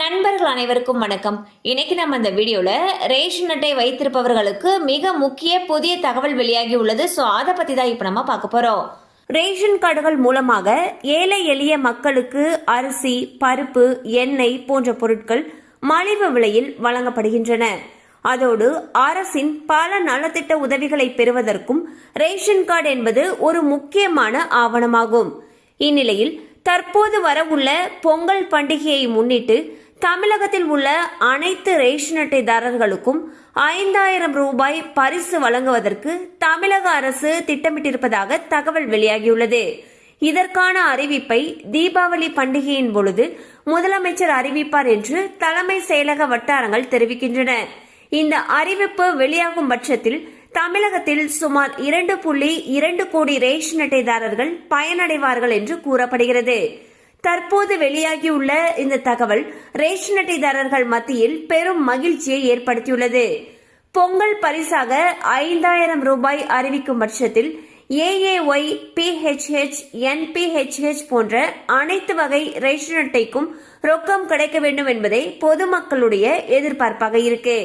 நண்பர்கள் அனைவருக்கும் வணக்கம். இன்னைக்கு நம்ம இந்த வீடியோல ரேஷன் அட்டை வைத்திருப்பவர்களுக்கு மிக முக்கிய புதிய தகவல் வெளியாகி உள்ளது. ஸோ அதை பத்தி தான் இப்போ நம்ம பார்க்க போறோம். ரேஷன் கார்டுகள் மூலமாக ஏழை எளிய மக்களுக்கு அரிசி பருப்பு எண்ணெய் போன்ற பொருட்கள் மலிவு விலையில் வழங்கப்படுகின்றன. அதோடு அரசின் பல நலத்திட்ட உதவிகளை பெறுவதற்கும் ரேஷன் கார்டு என்பது ஒரு முக்கியமான ஆவணமாகும். இந்நிலையில் தற்போது வரவுள்ள பொங்கல் பண்டிகையை முன்னிட்டு தமிழகத்தில் உள்ள அனைத்து ரேஷன் அட்டைதாரர்களுக்கும் ஐந்தாயிரம் ரூபாய் பரிசு வழங்குவதற்கு தமிழக அரசு திட்டமிட்டிருப்பதாக தகவல் வெளியாகியுள்ளது. இதற்கான அறிவிப்பை தீபாவளி பண்டிகையின் பொழுது முதலமைச்சர் அறிவிப்பார் என்று தலைமை செயலக வட்டாரங்கள் தெரிவிக்கின்றன. இந்த அறிவிப்பு வெளியாகும் பட்சத்தில் தமிழகத்தில் சுமார் இரண்டு புள்ளி இரண்டு கோடி ரேஷன் அட்டைதாரர்கள் பயனடைவார்கள் என்று கூறப்படுகிறது. தற்போது வெளியாகியுள்ள இந்த தகவல் ரேஷன் அட்டைதாரர்கள் மத்தியில் பெரும் மகிழ்ச்சியை ஏற்படுத்தியுள்ளது. பொங்கல் பரிசாக ஐந்தாயிரம் ரூபாய் அறிவிக்கும் பட்சத்தில் ஏஏஒய் பிஹெச்ஹெச் என்பிஹெச்ஹெச் போன்ற அனைத்து வகை ரேஷன் அட்டைக்கும் ரொக்கம் கிடைக்க வேண்டும் என்பதே பொதுமக்களுடைய எதிர்பார்ப்பாக இருக்கு.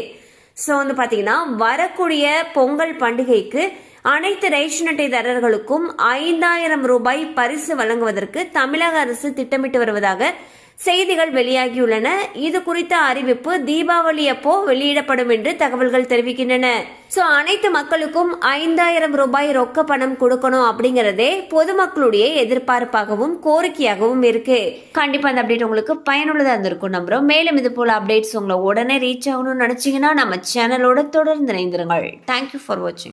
ஸோ வந்து பார்த்தீங்கன்னா வரக்கூடிய பொங்கல் பண்டிகைக்கு அனைத்து ரேஷன் அட்டைதாரர்களுக்கும் ஐந்தாயிரம் ரூபாய் பரிசு வழங்குவதற்கு தமிழக அரசு திட்டமிட்டு வருவதாக செய்திகள் வெளியாகியுள்ளன. இது குறித்த அறிவிப்பு தீபாவளி அப்போ வெளியிடப்படும் என்று தகவல்கள் தெரிவிக்கின்றன. சோ அனைத்து மக்களுக்கும் ஐந்தாயிரம் ரூபாய் ரொக்க பணம் கொடுக்கணும் அப்படிங்கறதே பொதுமக்களுடைய எதிர்பார்ப்பாகவும் கோரிக்கையாகவும் இருக்கு. கண்டிப்பா அந்த அப்டேட் உங்களுக்கு பயனுள்ளதா இருந்திருக்கும் நம்புறோம். மேலும் இது போல அப்டேட்ஸ் உங்களை உடனே ரீச் ஆகணும்னு நினைச்சீங்கன்னா நம்ம சேனலோட தொடர்ந்து இணைந்திருங்கள். தேங்க்யூ ஃபார் வாட்சிங்